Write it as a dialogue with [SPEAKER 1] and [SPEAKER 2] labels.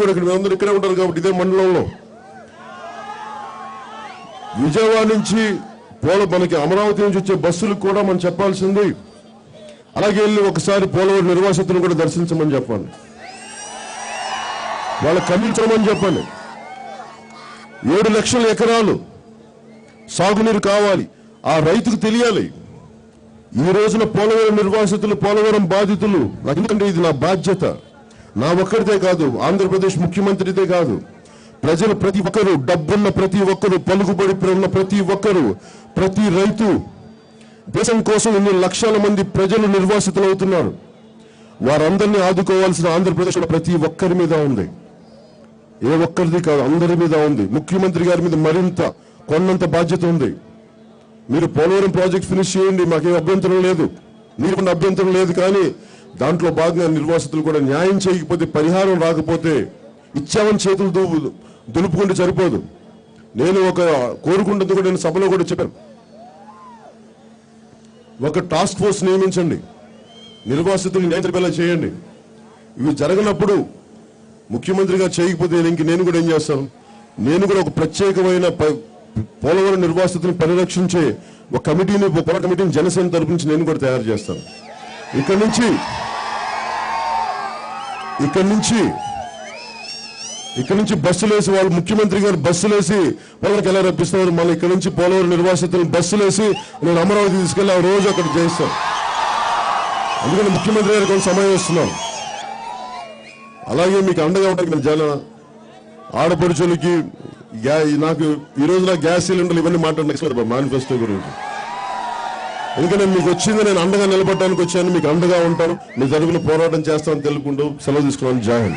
[SPEAKER 1] కూడా ఇక్కడ అందరూ ఇక్కడే ఉంటారు కాబట్టి ఇదే మండలంలో. విజయవాడ నుంచి పోల మనకి అమరావతి నుంచి వచ్చే బస్సులకు కూడా మనం చెప్పాల్సింది అలాగే వెళ్ళి ఒకసారి పోలవరం నిర్వాసితులను కూడా దర్శించమని చెప్పండి వాళ్ళకి ఖండించమని చెప్పండి ఏడు లక్షల ఎకరాలు సాగునీరు కావాలి. ఆ రైతుకు తెలియాలి. ఈ రోజున పోలవరం నిర్వాసితులు పోలవరం బాధితులు ఎందుకంటే ఇది నా బాధ్యత. నా ఒక్కరిదే కాదు ఆంధ్రప్రదేశ్ ముఖ్యమంత్రిదే కాదు. ప్రజలు ప్రతి ఒక్కరు డబ్బున్న ప్రతి ఒక్కరు పలుకుబడి ఉన్న ప్రతి ఒక్కరు ప్రతి రైతు దేశం కోసం ఇన్ని లక్షల మంది ప్రజలు నిర్వాసితులు అవుతున్నారు. వారందరినీ ఆదుకోవాల్సిన ఆంధ్రప్రదేశ్లో ప్రతి ఒక్కరి మీద ఉంది. ఏ ఒక్కరిది కాదు అందరి మీద ఉంది. ముఖ్యమంత్రి గారి మీద మరింత కొన్నంత బాధ్యత ఉంది. మీరు పోలవరం ప్రాజెక్ట్ ఫినిష్ చేయండి మాకేం అభ్యంతరం లేదు. నీకు అభ్యంతరం లేదు కానీ దాంట్లో భాగంగా నిర్వాసితులు కూడా న్యాయం చేయకపోతే పరిహారం రాకపోతే ఇచ్చామని చేతులు దువ్వు దులుపుకుంటే సరిపోదు. నేను ఒక కోరుకుంటుంది కూడా నేను సభలో కూడా చెప్పాను. ఒక టాస్క్ ఫోర్స్ నియమించండి. నిర్వాసితులు న్యాయం జరిపేలా చేయండి. ఇవి జరగనప్పుడు ముఖ్యమంత్రిగా చేయకపోతే ఇంక నేను కూడా ఏం చేస్తాను? నేను కూడా ఒక ప్రత్యేకమైన ప- పోలవరం నిర్వాసితులను పరిరక్షించే ఒక కమిటీని పొల కమిటీని జనసేన తరపు నుంచి నేను కూడా తయారు చేస్తాను. ఇక్కడి నుంచి ఇక్కడి నుంచి ఇక్కడ నుంచి బస్సులు వేసి వాళ్ళు ముఖ్యమంత్రి గారు బస్సులు వేసి వాళ్ళకి ఎలా రప్పిస్తున్నారు? మళ్ళీ ఇక్కడ నుంచి పోలవరం నిర్వాసితులను బస్సులు వేసి నేను అమరావతి తీసుకెళ్ళి ఆ రోజు అక్కడ చేయిస్తాం అందుకని ముఖ్యమంత్రి గారు కొంత సమయం ఇస్తున్నాం అలాగే మీకు అండగా ఉంటాయి మన జన ఆడపడుచులకి గ్యా నాకు ఈ నా గ్యాస్ సిలిండర్లు ఇవన్నీ మాట్లాడిన మేనిఫెస్టో గురించి. ఎందుకంటే మీకు వచ్చింది నేను అండగా నిలబడడానికి వచ్చాను మీకు అండగా ఉంటాను. మీ తరపున పోరాటం చేస్తానని తెలుపుకుంటూ సెలవు తీసుకున్నాను. జాయిన్